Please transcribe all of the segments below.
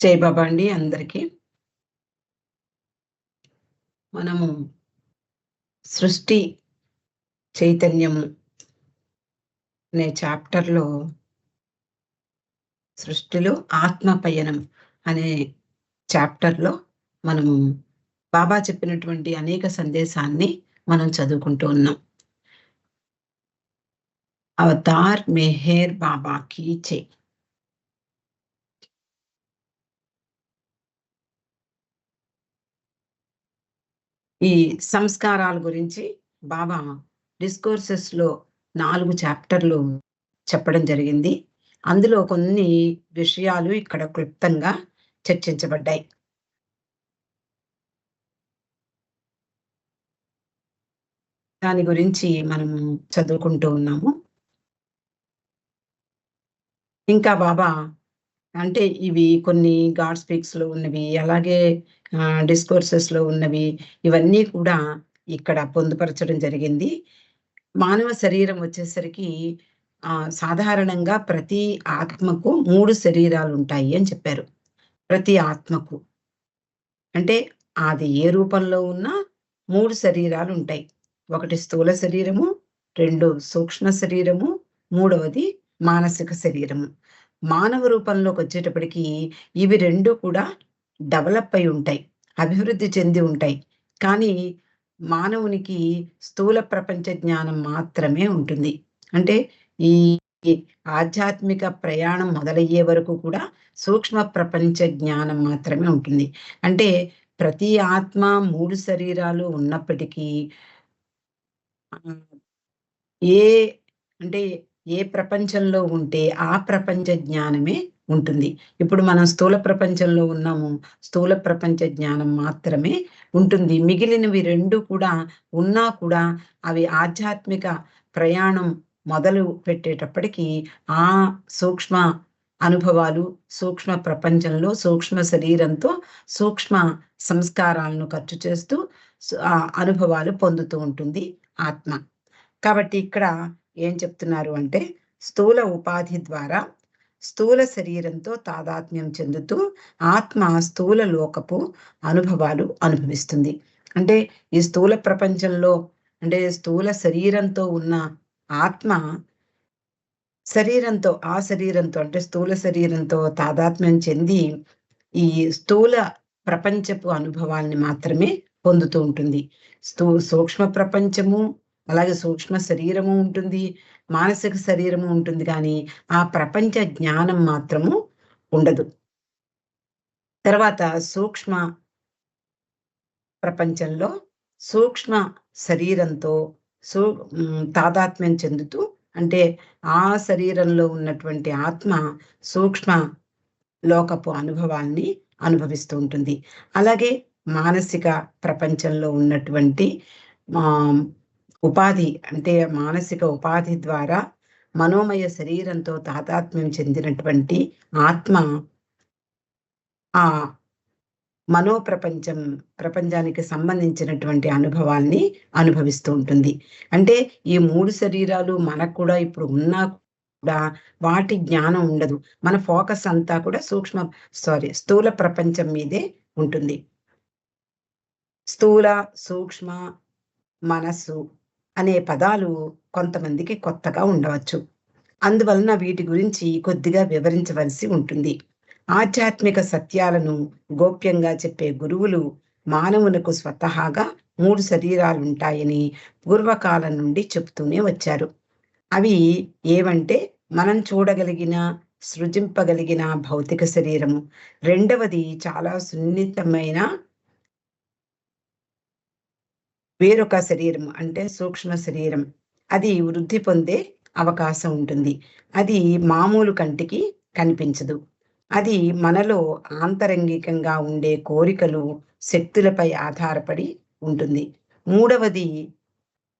జై బాబా అండి అందరికీ. మనము సృష్టి చైతన్యము అనే చాప్టర్లో సృష్టిలో ఆత్మ పయనం అనే చాప్టర్లో మనము బాబా చెప్పినటువంటి అనేక సందేశాన్ని మనం చదువుకుంటూ ఉన్నాం. అవతార్ మెహేర్ బాబాకి చే. ఈ సంస్కారాల గురించి బాబా డిస్కోర్సెస్లో నాలుగు చాప్టర్లు చెప్పడం జరిగింది. అందులో కొన్ని విషయాలు ఇక్కడ క్లుప్తంగా చర్చించబడ్డాయి. దాని గురించి మనము చదువుకుంటూ ఉన్నాము. ఇంకా బాబా అంటే ఇవి కొన్ని గాడ్ స్పీక్స్లో ఉన్నవి అలాగే డిస్కోర్సెస్లో ఉన్నవి ఇవన్నీ కూడా ఇక్కడ పొందుపరచడం జరిగింది. మానవ శరీరం వచ్చేసరికి ఆ సాధారణంగా ప్రతి ఆత్మకు మూడు శరీరాలు ఉంటాయి అని చెప్పారు. ప్రతి ఆత్మకు. అంటే అది ఏ రూపంలో ఉన్నా మూడు శరీరాలు ఉంటాయి. ఒకటి స్థూల శరీరము రెండు సూక్ష్మ శరీరము మూడవది మానసిక శరీరము. మానవ రూపంలోకి వచ్చేటప్పటికి ఇవి రెండు కూడా డెవలప్ అయి ఉంటాయి అభివృద్ధి చెంది ఉంటాయి. కానీ మానవునికి స్థూల ప్రపంచ జ్ఞానం మాత్రమే ఉంటుంది. అంటే ఈ ఆధ్యాత్మిక ప్రయాణం మొదలయ్యే వరకు కూడా సూక్ష్మ ప్రపంచ జ్ఞానం మాత్రమే ఉంటుంది. అంటే ప్రతి ఆత్మ మూడు శరీరాలు ఉన్నప్పటికీ ఏ అంటే ఏ ప్రపంచంలో ఉంటే ఆ ప్రపంచ జ్ఞానమే ఉంటుంది. ఇప్పుడు మనం స్థూల ప్రపంచంలో ఉన్నాము స్థూల ప్రపంచ జ్ఞానం మాత్రమే ఉంటుంది. మిగిలినవి రెండు కూడా ఉన్నా కూడా అవి ఆధ్యాత్మిక ప్రయాణం మొదలు పెట్టేటప్పటికీ ఆ సూక్ష్మ అనుభవాలు సూక్ష్మ ప్రపంచంలో సూక్ష్మ శరీరంతో సూక్ష్మ సంస్కారాలను ఖర్చు చేస్తూ అనుభవాలు పొందుతూ ఉంటుంది ఆత్మ. కాబట్టి ఇక్కడ ఏం చెప్తున్నారు అంటే స్థూల ఉపాధి ద్వారా స్థూల శరీరంతో తాదాత్మ్యం చెందుతూ ఆత్మ స్థూల లోకపు అనుభవాలు అనుభవిస్తుంది. అంటే ఈ స్థూల ప్రపంచంలో అంటే స్థూల శరీరంతో ఉన్న ఆత్మ శరీరంతో ఆ శరీరంతో అంటే స్థూల శరీరంతో తాదాత్మ్యం చెంది ఈ స్థూల ప్రపంచపు అనుభవాల్ని మాత్రమే పొందుతూ ఉంటుంది. స్థూ సూక్ష్మ ప్రపంచము అలాగే సూక్ష్మ శరీరము ఉంటుంది మానసిక శరీరము ఉంటుంది కానీ ఆ ప్రపంచ జ్ఞానం మాత్రము ఉండదు. తర్వాత సూక్ష్మ ప్రపంచంలో సూక్ష్మ శరీరంతో సూ తాదాత్మ్యం చెందుతూ అంటే ఆ శరీరంలో ఉన్నటువంటి ఆత్మ సూక్ష్మ లోకపు అనుభవాల్ని అనుభవిస్తూ ఉంటుంది. అలాగే మానసిక ప్రపంచంలో ఉన్నటువంటి ఉపాధి అంటే మానసిక ఉపాధి ద్వారా మనోమయ శరీరంతో తాతాత్మ్యం చెందినటువంటి ఆత్మ ఆ మనో ప్రపంచం ప్రపంచానికి సంబంధించినటువంటి అనుభవాల్ని అనుభవిస్తూ ఉంటుంది. అంటే ఈ మూడు శరీరాలు మనకు కూడా ఇప్పుడు ఉన్నా కూడా వాటి జ్ఞానం ఉండదు. మన ఫోకస్ అంతా కూడా సూక్ష్మ సారీ స్థూల ప్రపంచం మీదే ఉంటుంది. స్థూల సూక్ష్మ మనస్సు అనే పదాలు కొంతమందికి కొత్తగా ఉండవచ్చు. అందువలన వీటి గురించి కొద్దిగా వివరించవలసి ఉంటుంది. ఆధ్యాత్మిక సత్యాలను గోప్యంగా చెప్పే గురువులు మానవులకు స్వతహాగా మూడు శరీరాలు ఉంటాయని పూర్వకాలం నుండి చెప్తూనే వచ్చారు. అవి ఏవంటే మనం చూడగలిగిన సృజింపగలిగిన భౌతిక శరీరము. రెండవది చాలా సున్నితమైన వేరొక శరీరం అంటే సూక్ష్మ శరీరం. అది వృద్ధి పొందే అవకాశం ఉంటుంది. అది మామూలు కంటికి కనిపించదు. అది మనలో ఆంతరంగికంగా ఉండే కోరికలు శక్తులపై ఆధారపడి ఉంటుంది. మూడవది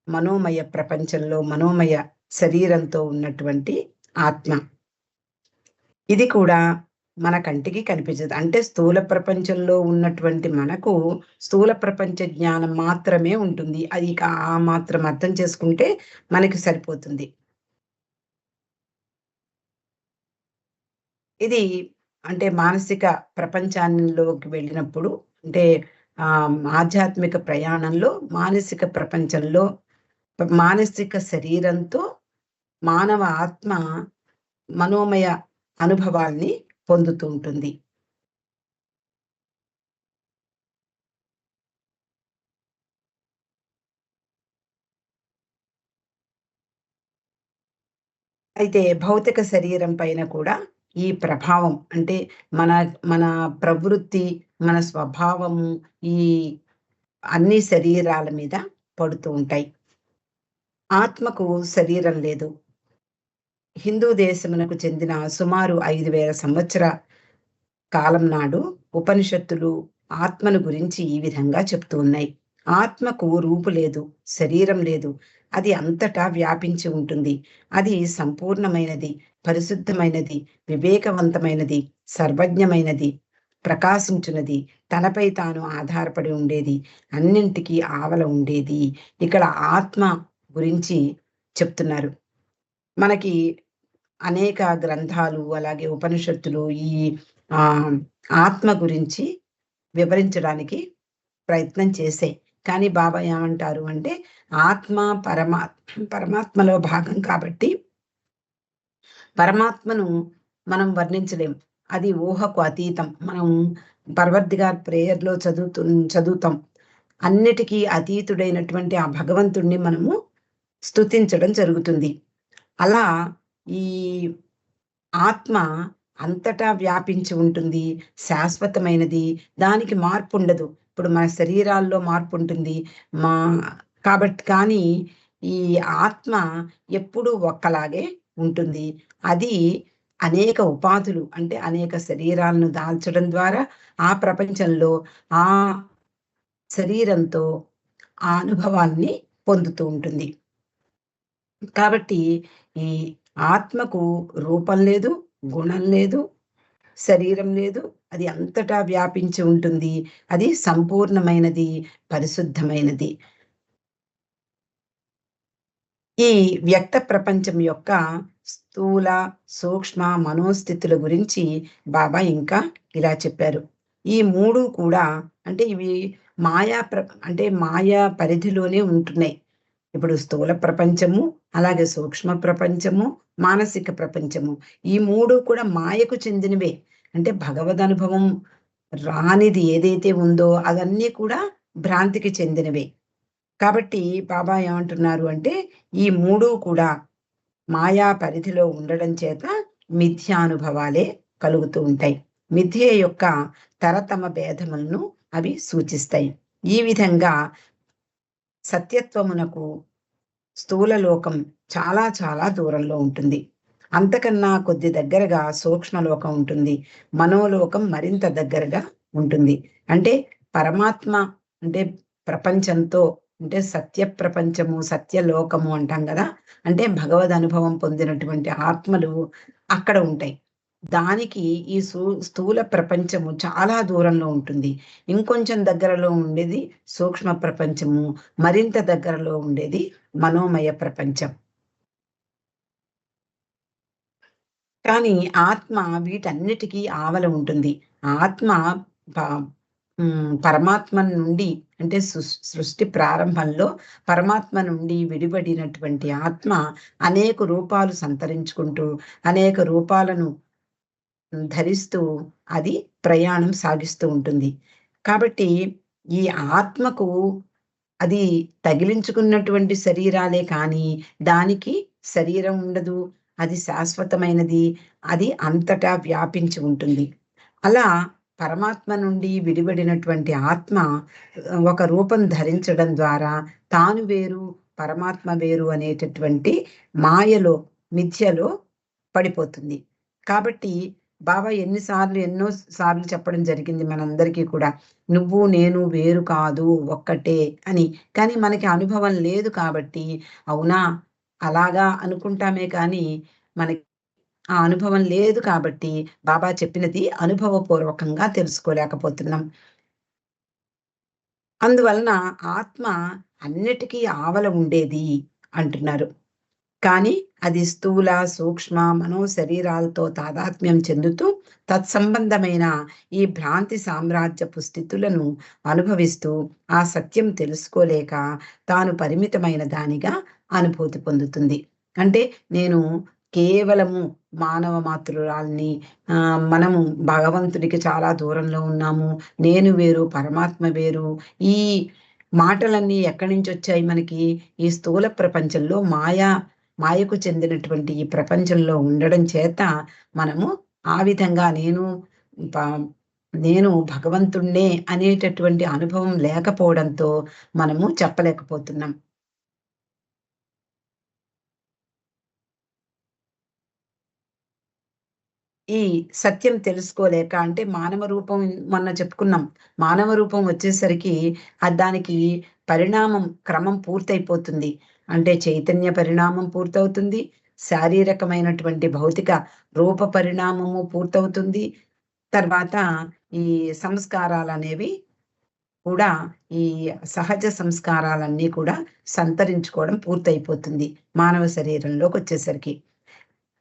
మనోమయ ప్రపంచంలో మనోమయ శరీరంతో ఉన్నటువంటి ఆత్మ. ఇది కూడా మన కంటికి కనిపించదు. అంటే స్థూల ప్రపంచంలో ఉన్నటువంటి మనకు స్థూల ప్రపంచ జ్ఞానం మాత్రమే ఉంటుంది. అది ఆ మాత్రం అర్థం చేసుకుంటే మనకి సరిపోతుంది. ఇది అంటే మానసిక ప్రపంచాల్లోకి వెళ్ళినప్పుడు అంటే ఆధ్యాత్మిక ప్రయాణంలో మానసిక ప్రపంచంలో మానసిక శరీరంతో మానవ ఆత్మ మనోమయ అనుభవాల్ని పొందుతూ ఉంటుంది. అయితే భౌతిక శరీరం పైన కూడా ఈ ప్రభావం అంటే మన మన ప్రవృత్తి మన స్వభావము ఈ అన్ని శరీరాల మీద పడుతూ ఉంటాయి. ఆత్మకు శరీరం లేదు. హిందూ దేశమునకు చెందిన సుమారు ఐదు వేల సంవత్సర కాలం నాడు ఉపనిషత్తులు ఆత్మను గురించి ఈ విధంగా చెప్తూ ఉన్నాయి. ఆత్మకు రూపు లేదు శరీరం లేదు అది అంతటా వ్యాపించి ఉంటుంది. అది సంపూర్ణమైనది పరిశుద్ధమైనది వివేకవంతమైనది సర్వజ్ఞమైనది ప్రకాశించున్నది తనపై తాను ఆధారపడి ఉండేది అన్నింటికీ ఆవల ఉండేది. ఇక్కడ ఆత్మ గురించి చెప్తున్నారు. మనకి అనేక గ్రంథాలు అలాగే ఉపనిషత్తులు ఈ ఆత్మ గురించి వివరించడానికి ప్రయత్నం చేసే. కానీ బాబా ఏమంటారు అంటే ఆత్మ పరమా పరమాత్మలో భాగం కాబట్టి పరమాత్మను మనం వర్ణించలేం. అది ఊహకు అతీతం. మనం పర్వర్తి గారి ప్రేయర్లో చదువుతు చదువుతాం. అన్నిటికీ అతీతుడైనటువంటి ఆ భగవంతుణ్ణి మనము స్థుతించడం జరుగుతుంది. అలా ఈ ఆత్మ అంతటా వ్యాపించి ఉంటుంది శాశ్వతమైనది. దానికి మార్పు ఉండదు. ఇప్పుడు మన శరీరాల్లో మార్పు ఉంటుంది. మా కాబట్టి కానీ ఈ ఆత్మ ఎప్పుడూ ఒక్కలాగే ఉంటుంది. అది అనేక ఉపాధులు అంటే అనేక శరీరాలను దాల్చడం ద్వారా ఆ ప్రపంచంలో ఆ శరీరంతో ఆ అనుభవాన్ని పొందుతూ ఉంటుంది. కాబట్టి ఈ ఆత్మకు రూపం లేదు గుణం లేదు శరీరం లేదు అది అంతటా వ్యాపించి ఉంటుంది. అది సంపూర్ణమైనది పరిశుద్ధమైనది. ఈ వ్యక్త ప్రపంచం యొక్క స్థూల సూక్ష్మ మనోస్థితుల గురించి బాబా ఇంకా ఇలా చెప్పారు. ఈ మూడు కూడా అంటే ఇవి మాయా ప్ర అంటే మాయా పరిధిలోనే ఉంటున్నాయి. ఇప్పుడు స్థూల ప్రపంచము అలాగే సూక్ష్మ ప్రపంచము మానసిక ప్రపంచము ఈ మూడు కూడా మాయకు చెందినవే. అంటే భగవద్ అనుభవం రానిది ఏదైతే ఉందో అవన్నీ కూడా భ్రాంతికి చెందినవే. కాబట్టి బాబా ఏమంటున్నారు అంటే ఈ మూడు కూడా మాయా పరిధిలో ఉండడం చేత మిథ్యానుభవాలే కలుగుతూ ఉంటాయి. మిథ్య యొక్క తరతమ భేదములను అవి సూచిస్తాయి. ఈ విధంగా సత్యత్వమునకు స్థూల లోకం చాలా చాలా దూరంలో ఉంటుంది. అంతకన్నా కొద్ది దగ్గరగా సూక్ష్మలోకం ఉంటుంది. మనోలోకం మరింత దగ్గరగా ఉంటుంది. అంటే పరమాత్మ అంటే ప్రపంచంతో అంటే సత్య ప్రపంచము సత్యలోకము అంటాం కదా. అంటే భగవద్ అనుభవం పొందినటువంటి ఆత్మలు అక్కడ ఉంటాయి. దానికి ఈ స్థూల ప్రపంచము చాలా దూరంలో ఉంటుంది. ఇంకొంచెం దగ్గరలో ఉండేది సూక్ష్మ ప్రపంచము మరింత దగ్గరలో ఉండేది మనోమయ ప్రపంచం. కానీ ఆత్మ వీటన్నిటికీ ఆవల ఉంటుంది. ఆత్మ పరమాత్మ నుండి అంటే సృష్టి ప్రారంభంలో పరమాత్మ నుండి విడిపడినటువంటి ఆత్మ అనేక రూపాలు సంతరించుకుంటూ అనేక రూపాలను ధరిస్తూ అది ప్రయాణం సాగిస్తూ ఉంటుంది. కాబట్టి ఈ ఆత్మకు అది తగిలించుకున్నటువంటి శరీరాలే కానీ దానికి శరీరం ఉండదు అది శాశ్వతమైనది అది అంతటా వ్యాపించి ఉంటుంది. అలా పరమాత్మ నుండి విడిబడినటువంటి ఆత్మ ఒక రూపం ధరించడం ద్వారా తాను వేరు పరమాత్మ వేరు అనేటటువంటి మాయలో మిథ్యలో పడిపోతుంది. కాబట్టి బాబా ఎన్నిసార్లు ఎన్నో సార్లు చెప్పడం జరిగింది మనందరికీ కూడా. నువ్వు నేను వేరు కాదు ఒక్కటే అని. కానీ మనకి అనుభవం లేదు కాబట్టి అవునా? అలాగా అనుకుంటామే కానీ మనకి ఆ అనుభవం లేదు కాబట్టి బాబా చెప్పినది అనుభవపూర్వకంగా తెలుసుకోలేకపోతున్నాం. అందువలన ఆత్మ అన్నిటికీ ఆవల ఉండేది అంటున్నారు. కానీ అది స్థూల సూక్ష్మ మనో శరీరాలతో తాదాత్మ్యం చెందుతూ తత్సంబంధమైన ఈ భ్రాంతి సామ్రాజ్యపు స్థితులను అనుభవిస్తూ ఆ సత్యం తెలుసుకోలేక తాను పరిమితమైన దానిగా అనుభూతి పొందుతుంది. అంటే నేను కేవలము మానవ మాతృరాల్ని మనము భగవంతుడికి చాలా దూరంలో ఉన్నాము నేను వేరు పరమాత్మ వేరు ఈ మాటలన్నీ ఎక్కడి నుంచి వచ్చాయి మనకి? ఈ స్థూల ప్రపంచంలో మాయా మాయకు చెందినటువంటి ఈ ప్రపంచంలో ఉండడం చేత మనము ఆ విధంగా నేను నేను భగవంతుణ్ణే అనేటటువంటి అనుభవం లేకపోవడంతో మనము చెప్పలేకపోతున్నాం. ఈ సత్యం తెలుసుకోలేక అంటే మానవ రూపం మొన్న చెప్పుకున్నాం. మానవ రూపం వచ్చేసరికి దానికి పరిణామం క్రమం పూర్తయిపోతుంది. అంటే చైతన్య పరిణామం పూర్తవుతుంది. శారీరకమైనటువంటి భౌతిక రూప పరిణామము పూర్తవుతుంది. తర్వాత ఈ సంస్కారాలు అనేవి కూడా ఈ సహజ సంస్కారాలన్నీ కూడా సంతరించుకోవడం పూర్తయిపోతుంది మానవ శరీరంలోకి వచ్చేసరికి.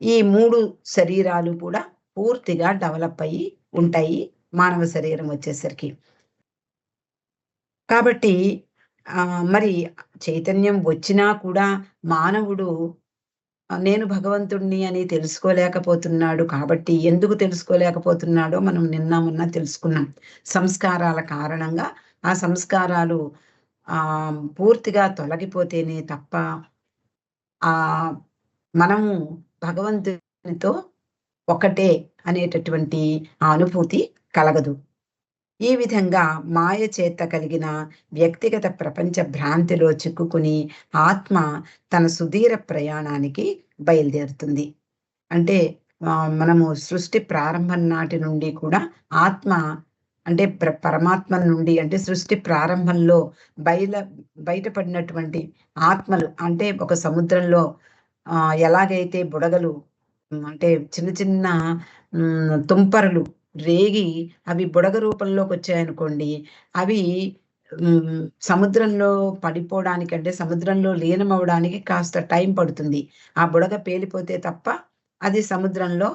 ఈ మూడు శరీరాలు కూడా పూర్తిగా డెవలప్ అయ్యి ఉంటాయి మానవ శరీరం వచ్చేసరికి. కాబట్టి మరి చైతన్యం వచ్చినా కూడా మానవుడు నేను భగవంతుణ్ణి అని తెలుసుకోలేకపోతున్నాడు కాబట్టి ఎందుకు తెలుసుకోలేకపోతున్నాడో మనం నిన్న మొన్న తెలుసుకున్నాం. సంస్కారాల కారణంగా ఆ సంస్కారాలు ఆ పూర్తిగా తొలగిపోతేనే తప్ప ఆ మనము భగవంతునితో ఒకటే అనేటటువంటి అనుభూతి కలగదు. ఈ విధంగా మాయ చేత కలిగిన వ్యక్తిగత ప్రపంచ భ్రాంతిలో చిక్కుకుని ఆత్మ తన సుదీర ప్రయాణానికి బయలుదేరుతుంది. అంటే మనము సృష్టి ప్రారంభం నాటి నుండి కూడా ఆత్మ అంటే పరమాత్మ నుండి అంటే సృష్టి ప్రారంభంలో బయల బయటపడినటువంటి ఆత్మలు అంటే ఒక సముద్రంలో ఎలాగైతే బుడగలు అంటే చిన్న చిన్న తుంపరలు రేగి అవి బుడగ రూపంలోకి వచ్చాయనుకోండి అవి సముద్రంలో పడిపోవడానికి అంటే సముద్రంలో లీనమవడానికి కాస్త టైం పడుతుంది. ఆ బుడగ పేలిపోతే తప్ప అది సముద్రంలో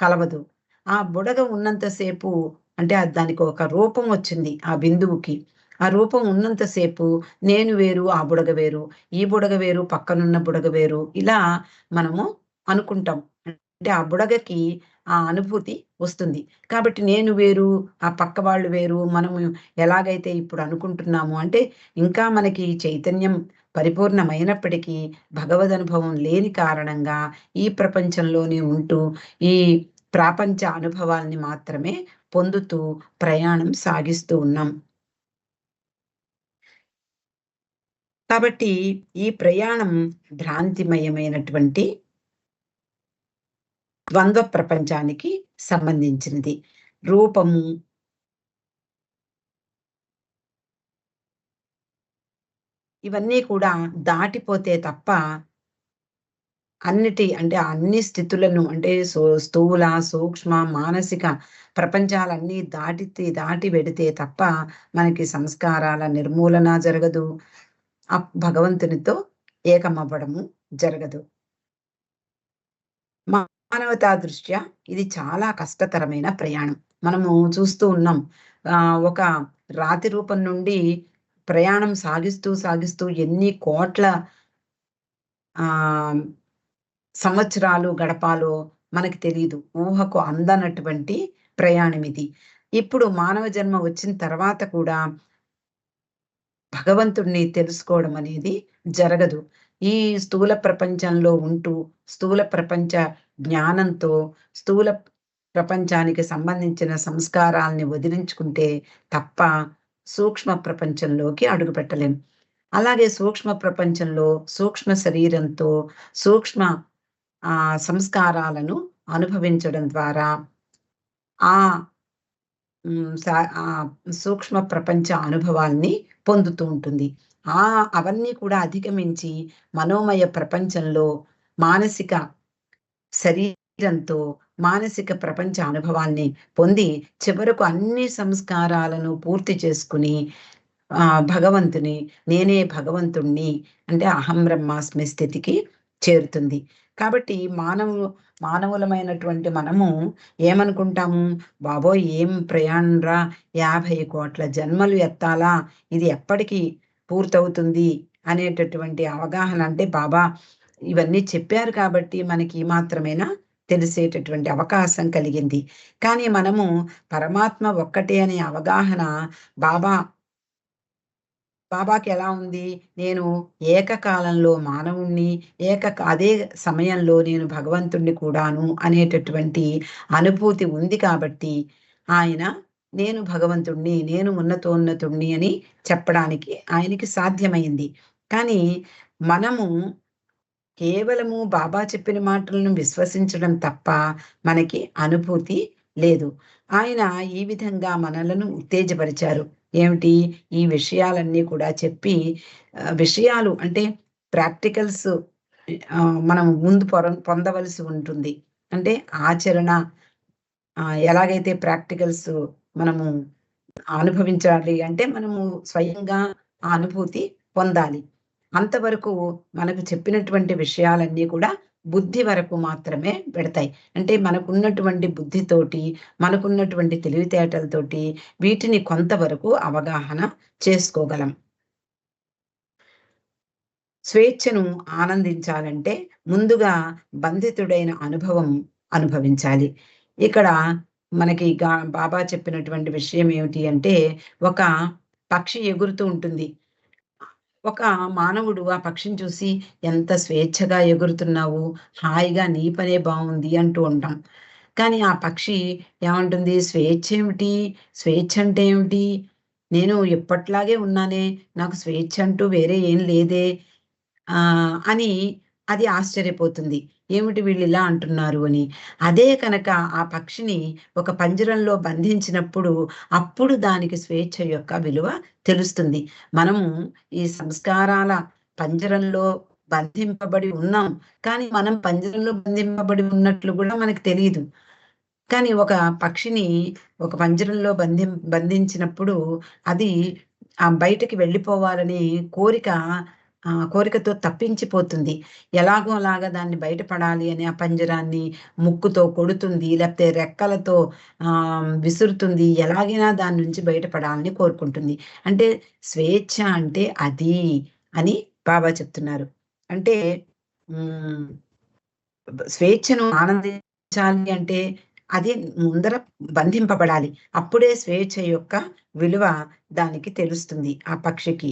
కలవదు. ఆ బుడగ ఉన్నంతసేపు అంటే దానికి ఒక రూపం వచ్చింది ఆ బిందువుకి. ఆ రూపం ఉన్నంతసేపు నేను వేరు ఆ బుడగ వేరు ఈ బుడగ వేరు పక్కనున్న బుడగ వేరు ఇలా మనము అనుకుంటాం. అంటే ఆ బుడగకి ఆ అనుభూతి వస్తుంది. కాబట్టి నేను వేరు ఆ పక్క వాళ్ళు వేరు మనము ఎలాగైతే ఇప్పుడు అనుకుంటున్నాము అంటే ఇంకా మనకి చైతన్యం పరిపూర్ణమైనప్పటికీ భగవద్ అనుభవం లేని కారణంగా ఈ ప్రపంచంలోనే ఉంటూ ఈ ప్రాపంచ అనుభవాల్ని మాత్రమే పొందుతూ ప్రయాణం సాగిస్తూ ఉన్నాం. కాబట్టి ఈ ప్రయాణం భ్రాంతిమయమైనటువంటి ద్వంద్వ ప్రపంచానికి సంబంధించినది. రూపము ఇవన్నీ కూడా దాటిపోతే తప్ప అన్నిటి అంటే అన్ని స్థితులను అంటే స్థూల సూక్ష్మ మానసిక ప్రపంచాలన్నీ దాటితే దాటి పెడితే తప్ప మనకి సంస్కారాల నిర్మూలన జరగదు. భగవంతునితో ఏకమవ్వడము జరగదు. మానవతా దృష్ట్యా ఇది చాలా కష్టతరమైన ప్రయాణం. మనము చూస్తూ ఉన్నాం ఆ ఒక రాతి రూపం నుండి ప్రయాణం సాగిస్తూ సాగిస్తూ ఎన్ని కోట్ల ఆ సంవత్సరాలు గడపాలో మనకి తెలియదు ఊహకు అందనటువంటి ప్రయాణం ఇది. ఇప్పుడు మానవ జన్మ వచ్చిన తర్వాత కూడా భగవంతుడిని తెలుసుకోవడం అనేది జరగదు. ఈ స్థూల ప్రపంచంలో ఉంటూ స్థూల ప్రపంచ జ్ఞానంతో స్థూల ప్రపంచానికి సంబంధించిన సంస్కారాల్ని వదిలించుకుంటే తప్ప సూక్ష్మ ప్రపంచంలోకి అడుగుపెట్టలేం. అలాగే సూక్ష్మ ప్రపంచంలో సూక్ష్మ శరీరంతో సూక్ష్మ ఆ సంస్కారాలను అనుభవించడం ద్వారా ఆ సూక్ష్మ ప్రపంచ అనుభవాల్ని పొందుతూ ఉంటుంది. ఆ అవన్నీ కూడా అధిగమించి మనోమయ ప్రపంచంలో మానసిక శరీరంతో మానసిక ప్రపంచ అనుభవాల్ని పొంది చివరకు అన్ని సంస్కారాలను పూర్తి చేసుకుని ఆ భగవంతుని నేనే భగవంతుణ్ణి అంటే అహం బ్రహ్మాస్మి స్థితికి చేరుతుంది. కాబట్టి మానవు మానవులమైనటువంటి మనము ఏమనుకుంటాము? బాబోయ్ ఏం ప్రయాణరా యాభై కోట్ల జన్మలు ఎత్తాలా? ఇది ఎప్పటికీ పూర్తవుతుంది అనేటటువంటి అవగాహన అంటే బాబా ఇవన్నీ చెప్పారు కాబట్టి మనకి మాత్రమేనా తెలిసేటటువంటి అవకాశం కలిగింది. కానీ మనము పరమాత్మ ఒక్కటే అనే అవగాహన బాబా బాబాకి ఎలా ఉంది? నేను ఏకకాలంలో మానవుణ్ణి ఏక అదే సమయంలో నేను భగవంతుణ్ణి కూడాను అనేటటువంటి అనుభూతి ఉంది కాబట్టి ఆయన నేను భగవంతుణ్ణి నేను ఉన్నతోన్నతుణ్ణి అని చెప్పడానికి ఆయనకి సాధ్యమైంది. కానీ మనము కేవలము బాబా చెప్పిన మాటలను విశ్వసించడం తప్ప మనకి అనుభూతి లేదు. ఆయన ఈ విధంగా మనలను ఉత్తేజపరిచారు. ఏమిటి? ఈ విషయాలన్నీ కూడా చెప్పి విషయాలు అంటే ప్రాక్టికల్స్ మనం ముందు పొర పొందవలసి ఉంటుంది. అంటే ఆచరణ ఎలాగైతే ప్రాక్టికల్స్ మనము అనుభవించాలి అంటే మనము స్వయంగా ఆ అనుభూతి పొందాలి. అంతవరకు మనకు చెప్పినటువంటి విషయాలన్నీ కూడా బుద్ధి వరకు మాత్రమే పెడతాయి. అంటే మనకున్నటువంటి బుద్ధితోటి మనకున్నటువంటి తెలివితేటలతోటి వీటిని కొంతవరకు అవగాహన చేసుకోగలం. స్వేచ్ఛను ఆనందించాలంటే ముందుగా బంధితుడైన అనుభవం అనుభవించాలి. ఇక్కడ మనకి బాబా చెప్పినటువంటి విషయం ఏమిటి అంటే ఒక పక్షి ఎగురుతూ ఉంటుంది. ఒక మానవుడు ఆ పక్షిని చూసి ఎంత స్వేచ్ఛగా ఎగురుతున్నావు? హాయిగా నీ పనే బాగుంది అంటూ ఉంటాం. కానీ ఆ పక్షి ఏమంటుంది? స్వేచ్ఛ ఏమిటి? స్వేచ్ఛ అంటే ఏమిటి? నేను ఎప్పట్లాగే ఉన్నానే నాకు స్వేచ్ఛ అంటూ వేరే ఏం లేదే అని అది ఆశ్చర్యపోతుంది. ఏమిటి వీళ్ళు ఇలా అంటున్నారు అని. అదే కనుక ఆ పక్షిని ఒక పంజరంలో బంధించినప్పుడు అప్పుడు దానికి స్వేచ్ఛ యొక్క విలువ తెలుస్తుంది. మనము ఈ సంస్కారాల పంజరంలో బంధింపబడి ఉన్నాం. కానీ మనం పంజరంలో బంధింపబడి ఉన్నట్లు కూడా మనకు తెలియదు. కానీ ఒక పక్షిని ఒక పంజరంలో బంధి బంధించినప్పుడు అది ఆ బయటకి వెళ్ళిపోవాలని కోరిక కోరికతో తప్పించిపోతుంది. ఎలాగో అలాగా దాన్ని బయటపడాలి అని ఆ పంజరాన్ని ముక్కుతో కొడుతుంది లేకపోతే రెక్కలతో ఆ విసురుతుంది ఎలాగైనా దాని నుంచి బయటపడాలని కోరుకుంటుంది. అంటే స్వేచ్ఛ అంటే అది అని బాబా చెప్తున్నారు. అంటే స్వేచ్ఛను ఆనందించాలి అంటే అది ముందర బంధింపబడాలి. అప్పుడే స్వేచ్ఛ యొక్క విలువ దానికి తెలుస్తుంది ఆ పక్షికి.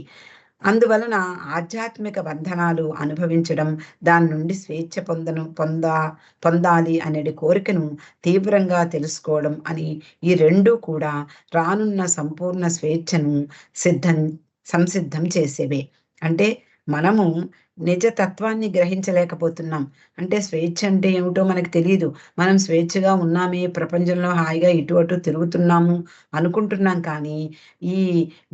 అందువలన ఆధ్యాత్మిక బంధనాలు అనుభవించడం దాని నుండి స్వేచ్ఛ పొందను పొందా పొందాలి అనేది కోరికను తీవ్రంగా తెలుసుకోవడం అని ఈ రెండు కూడా రానున్న సంపూర్ణ స్వేచ్ఛను సిద్ధం సంసిద్ధం చేసేవే. అంటే మనము నిజతత్వాన్ని గ్రహించలేకపోతున్నాం. అంటే స్వేచ్ఛ అంటే ఏమిటో మనకు తెలియదు మనం స్వేచ్ఛగా ఉన్నామే ప్రపంచంలో హాయిగా ఇటు అటు తిరుగుతున్నాము అనుకుంటున్నాం కానీ ఈ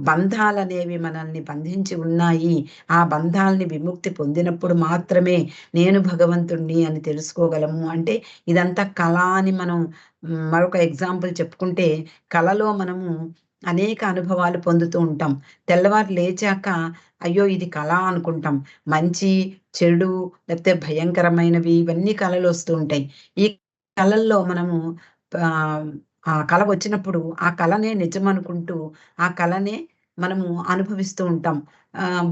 బంధాలు అనేవి మనల్ని బంధించి ఉన్నాయి. ఆ బంధాలని విముక్తి పొందినప్పుడు మాత్రమే నేను భగవంతుణ్ణి అని తెలుసుకోగలము. అంటే ఇదంతా కళ అని మనం మరొక ఎగ్జాంపుల్ చెప్పుకుంటే కళలో మనము అనేక అనుభవాలు పొందుతూ ఉంటాం. తెల్లవారు లేచాక అయ్యో ఇది కళ అనుకుంటాం. మంచి చెడు లేకపోతే భయంకరమైనవి ఇవన్నీ కళలు వస్తూ ఉంటాయి. ఈ కళల్లో మనము ఆ కళ వచ్చినప్పుడు ఆ కళనే నిజం అనుకుంటూ ఆ కళనే మనము అనుభవిస్తూ ఉంటాం.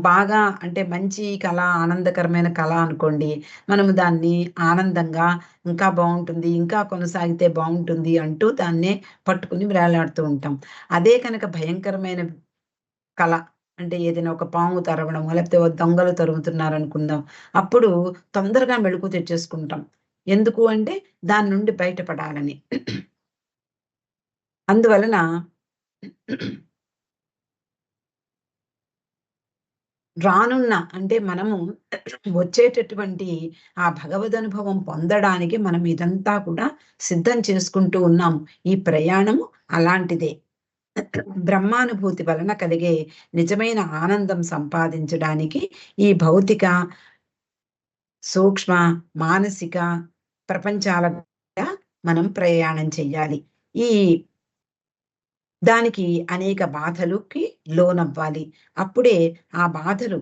బాగా అంటే మంచి కళ ఆనందకరమైన కళ అనుకోండి. మనము దాన్ని ఆనందంగా ఇంకా బాగుంటుంది ఇంకా కొనసాగితే బాగుంటుంది అంటూ దాన్నే పట్టుకుని వేలాడుతూ ఉంటాం. అదే కనుక భయంకరమైన కళ అంటే ఏదైనా ఒక పాము తరవడం లేకపోతే దొంగలు తరుగుతున్నారు అనుకుందాం అప్పుడు తొందరగా మెళుకు తెచ్చేసుకుంటాం. ఎందుకు అంటే దాని నుండి బయటపడాలని. అందువలన రానున్న అంటే మనము వచ్చేటటువంటి ఆ భగవద్ అనుభవం పొందడానికి మనం ఇదంతా కూడా సిద్ధం చేసుకుంటూ ఉన్నాం ఈ ప్రయాణము అలాంటిదే. బ్రహ్మానుభూతి వలన కలిగే నిజమైన ఆనందం సంపాదించడానికి ఈ భౌతిక సూక్ష్మ మానసిక ప్రపంచాల మనం ప్రయాణం చెయ్యాలి. ఈ దానికి అనేక బాధలుకి లోనవ్వాలి. అప్పుడే ఆ బాధలు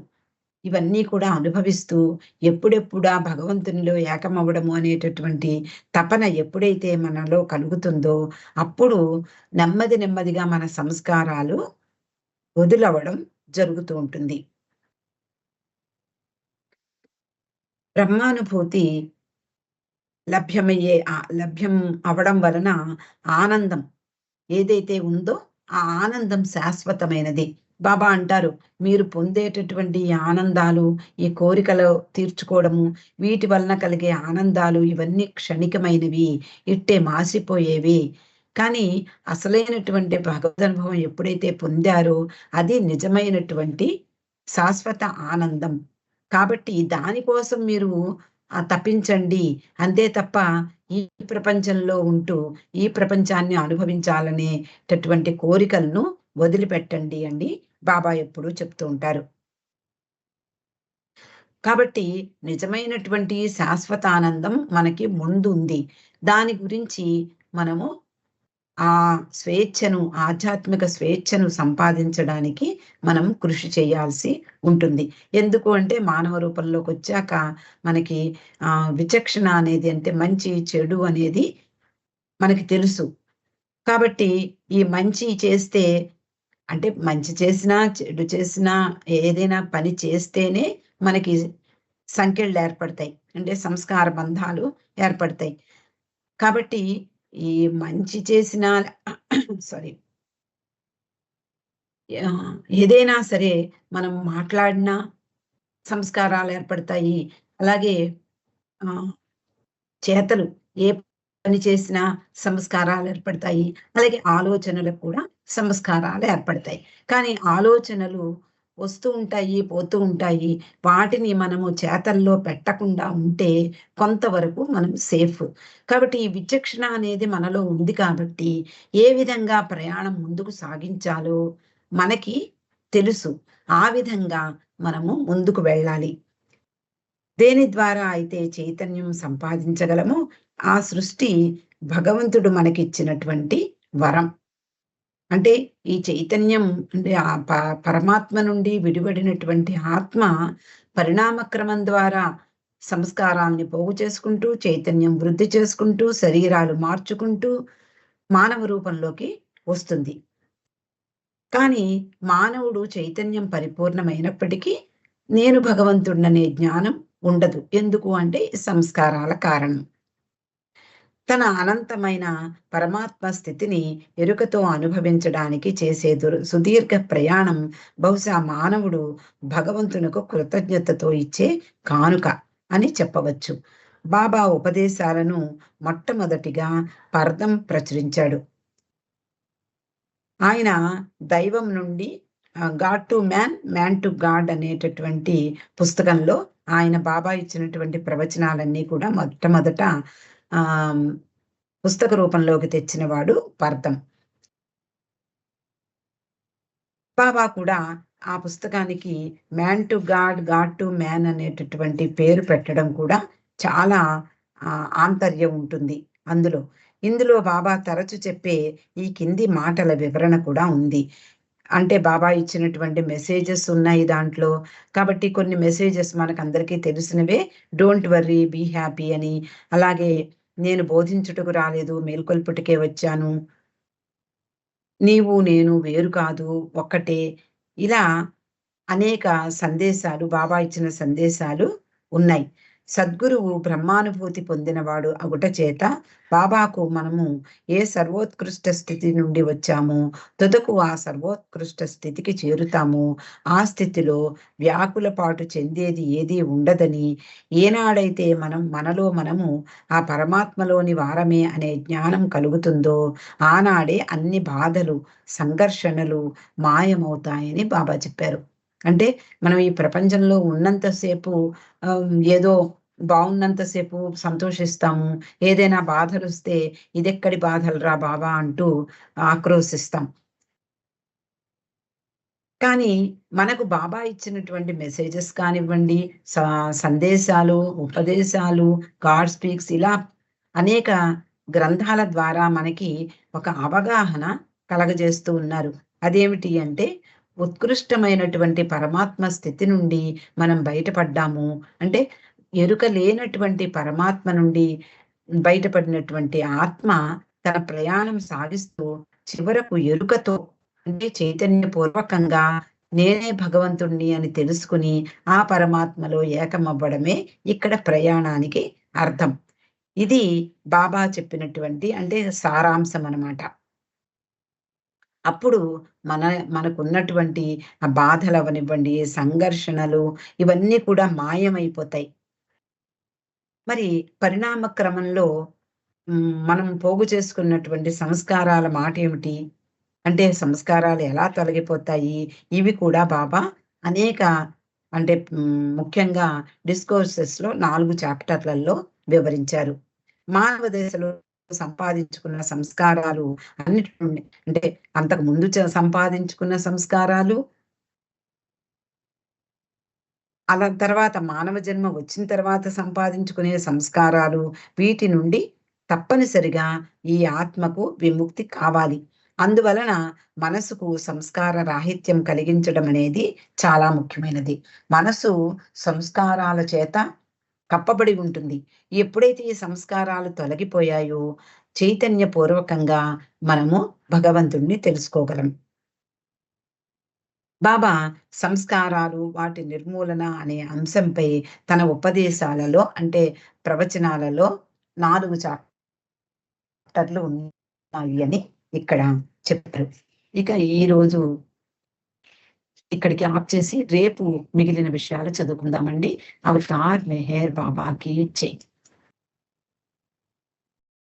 ఇవన్నీ కూడా అనుభవిస్తూ ఎప్పుడెప్పుడా భగవంతునిలో ఏకమవ్వడము అనేటటువంటి తపన ఎప్పుడైతే మనలో కలుగుతుందో అప్పుడు నెమ్మది నెమ్మదిగా మన సంస్కారాలు వదులవడం జరుగుతూ ఉంటుంది. బ్రహ్మానుభూతి లభ్యమయ్యే లభ్యం అవడం వలన ఆనందం ఏదైతే ఉందో ఆ ఆనందం శాశ్వతమైనది. బాబా అంటారు మీరు పొందేటటువంటి ఆనందాలు ఈ కోరికలు తీర్చుకోవడము వీటి వలన కలిగే ఆనందాలు ఇవన్నీ క్షణికమైనవి ఇట్టే మాసిపోయేవి. కానీ అసలైనటువంటి భగవద్ అనుభవం ఎప్పుడైతే పొందారో అది నిజమైనటువంటి శాశ్వత ఆనందం. కాబట్టి దానికోసం మీరు తప్పించండి. అంతే తప్ప ఈ ప్రపంచంలో ఉంటూ ఈ ప్రపంచాన్ని అనుభవించాలనేటటువంటి కోరికలను వదిలిపెట్టండి అండి. బాబా ఎప్పుడు చెప్తూ ఉంటారు. కాబట్టి నిజమైనటువంటి శాశ్వత ఆనందం మనకి ముందు ఉంది దాని గురించి మనము ఆ స్వేచ్ఛను ఆధ్యాత్మిక స్వేచ్ఛను సంపాదించడానికి మనం కృషి చేయాల్సి ఉంటుంది. ఎందుకు అంటే మానవ రూపంలోకి వచ్చాక మనకి ఆ విచక్షణ అనేది అంటే మంచి చెడు అనేది మనకి తెలుసు. కాబట్టి ఈ మంచి చేస్తే అంటే మంచి చేసినా చెడు చేసినా ఏదైనా పని చేస్తేనే మనకి సంఖ్యలు ఏర్పడతాయి. అంటే సంస్కార బంధాలు ఏర్పడతాయి. కాబట్టి ఈ మంచి చేసిన సారీ ఏదైనా సరే మనం మాట్లాడినా సంస్కారాలు ఏర్పడతాయి. అలాగే చేతలు ఏ పని చేసినా సంస్కారాలు ఏర్పడతాయి. అలాగే ఆలోచనలకు కూడా సంస్కారాలు ఏర్పడతాయి. కానీ ఆలోచనలు వస్తూ ఉంటాయి పోతూ ఉంటాయి. వాటిని మనము చేతల్లో పెట్టకుండా ఉంటే కొంతవరకు మనం సేఫ్. కాబట్టి ఈ విచక్షణ అనేది మనలో ఉంది కాబట్టి ఏ విధంగా ప్రయాణం ముందుకు సాగించాలో మనకి తెలుసు. ఆ విధంగా మనము ముందుకు వెళ్ళాలి. దేని ద్వారా అయితే చైతన్యం సంపాదించగలమో ఆ సృష్టి భగవంతుడు మనకిచ్చినటువంటి వరం. అంటే ఈ చైతన్యం అంటే ఆ ప పరమాత్మ నుండి విడిపడినటువంటి ఆత్మ పరిణామక్రమం ద్వారా సంస్కారాల్ని పోగు చేసుకుంటూ చైతన్యం వృద్ధి చేసుకుంటూ శరీరాలు మార్చుకుంటూ మానవ రూపంలోకి వస్తుంది. కానీ మానవుడు చైతన్యం పరిపూర్ణమైనప్పటికీ నేను భగవంతుడనే జ్ఞానం ఉండదు. ఎందుకు అంటే సంస్కారాల కారణం. తన అనంతమైన పరమాత్మ స్థితిని ఎరుకతో అనుభవించడానికి చేసే దుర్ సుదీర్ఘ ప్రయాణం బహుశా మానవుడు భగవంతునకు కృతజ్ఞతతో ఇచ్చే కానుక అని చెప్పవచ్చు. బాబా ఉపదేశాలను మొట్టమొదటిగా పర్దం ప్రచురించాడు. ఆయన దైవం నుండి God to man man to God అనేటటువంటి పుస్తకంలో ఆయన బాబా ఇచ్చినటువంటి ప్రవచనాలన్నీ కూడా మొట్టమొదట పుస్తక రూపంలోకి తెచ్చినవాడు పర్థం. బాబా కూడా ఆ పుస్తకానికి man to God God to man అనేటటువంటి పేరు పెట్టడం కూడా చాలా ఆంతర్యం ఉంటుంది అందులో. ఇందులో బాబా తరచు చెప్పే ఈ కింది మాటల వివరణ కూడా ఉంది. అంటే బాబా ఇచ్చినటువంటి మెసేజెస్ ఉన్నాయి దాంట్లో. కాబట్టి కొన్ని మెసేజెస్ మనకు అందరికీ తెలిసినవే. డోంట్ వర్రీ బీ హ్యాపీ అని. అలాగే నేను బోధించుటకు రాలేదు మేల్కొల్పుటకే వచ్చాను. నీవు నేను వేరు కాదు ఒక్కటే. ఇలా అనేక సందేశాలు బాబా ఇచ్చిన సందేశాలు ఉన్నాయి. సద్గురువు బ్రహ్మానుభూతి పొందినవాడు అగుట చేత బాబాకు మనము ఏ సర్వోత్కృష్ట స్థితి నుండి వచ్చాము? తుదకు ఆ సర్వోత్కృష్ట స్థితికి చేరుతాము. ఆ స్థితిలో వ్యాకుల పాటు చెందేది ఏది ఉండదని ఏనాడైతే మనం మనలో మనము ఆ పరమాత్మలోని వారమే అనే జ్ఞానం కలుగుతుందో ఆనాడే అన్ని బాధలు సంఘర్షణలు మాయమవుతాయని బాబా చెప్పారు. అంటే మనం ఈ ప్రపంచంలో ఉన్నంతసేపు ఏదో బాగున్నంతసేపు సంతోషిస్తాము. ఏదైనా బాధలు వస్తే ఇదెక్కడి బాధలు రా బాబా అంటూ ఆక్రోశిస్తాం. కానీ మనకు బాబా ఇచ్చినటువంటి మెసేజెస్ కానివ్వండి సందేశాలు ఉపదేశాలు గాడ్ స్పీక్స్ ఇలా అనేక గ్రంథాల ద్వారా మనకి ఒక అవగాహన కలగజేస్తూ ఉన్నారు. అదేమిటి అంటే ఉత్కృష్టమైనటువంటి పరమాత్మ స్థితి నుండి మనం బయటపడ్డాము. అంటే ఎరుక లేనటువంటి పరమాత్మ నుండి బయటపడినటువంటి ఆత్మ తన ప్రయాణం సాగిస్తూ చివరకు ఎరుకతో అంటే చైతన్యపూర్వకంగా నేనే భగవంతుణ్ణి అని తెలుసుకుని ఆ పరమాత్మలో ఏకమవ్వడమే ఇక్కడ ప్రయాణానికి అర్థం. ఇది బాబా చెప్పినటువంటి అంటే సారాంశం అన్నమాట. అప్పుడు మన మనకున్నటువంటి బాధలు అవనివ్వండి సంఘర్షణలు ఇవన్నీ కూడా మాయమైపోతాయి. మరి పరిణామ క్రమంలో మనం పోగు చేసుకున్నటువంటి సంస్కారాల మాట ఏమిటి? అంటే సంస్కారాలు ఎలా తొలగిపోతాయి? ఇవి కూడా బాబా అనేక అంటే ముఖ్యంగా డిస్కోర్సెస్లో నాలుగు చాప్టర్లలో వివరించారు. మానవ దశలో సంపాదించుకున్న సంస్కారాలు అన్నిటి నుండి అంటే అంతకు ముందు సంపాదించుకున్న సంస్కారాలు అలా తర్వాత మానవ జన్మ వచ్చిన తర్వాత సంపాదించుకునే సంస్కారాలు వీటి నుండి తప్పనిసరిగా ఈ ఆత్మకు విముక్తి కావాలి. అందువలన మనసుకు సంస్కార రాహిత్యం కలిగించడం అనేది చాలా ముఖ్యమైనది. మనసు సంస్కారాల చేత కప్పబడి ఉంటుంది. ఎప్పుడైతే ఈ సంస్కారాలు తొలగిపోయాయో చైతన్యపూర్వకంగా మనము భగవంతుణ్ణి తెలుసుకోగలం. బాబా సంస్కారాలు వాటి నిర్మూలన అనే అంశంపై తన ఉపదేశాలలో అంటే ప్రవచనాలలో నాలుగు చాప్టర్లు ఉన్నాయి అని ఇక్కడ చెప్పారు. ఇక ఈ రోజు ఇక్కడికి ఆఫ్ చేసి రేపు మిగిలిన విషయాలు చదువుకుందామండి. అవతార్ మెహర్ బాబాకి చేయి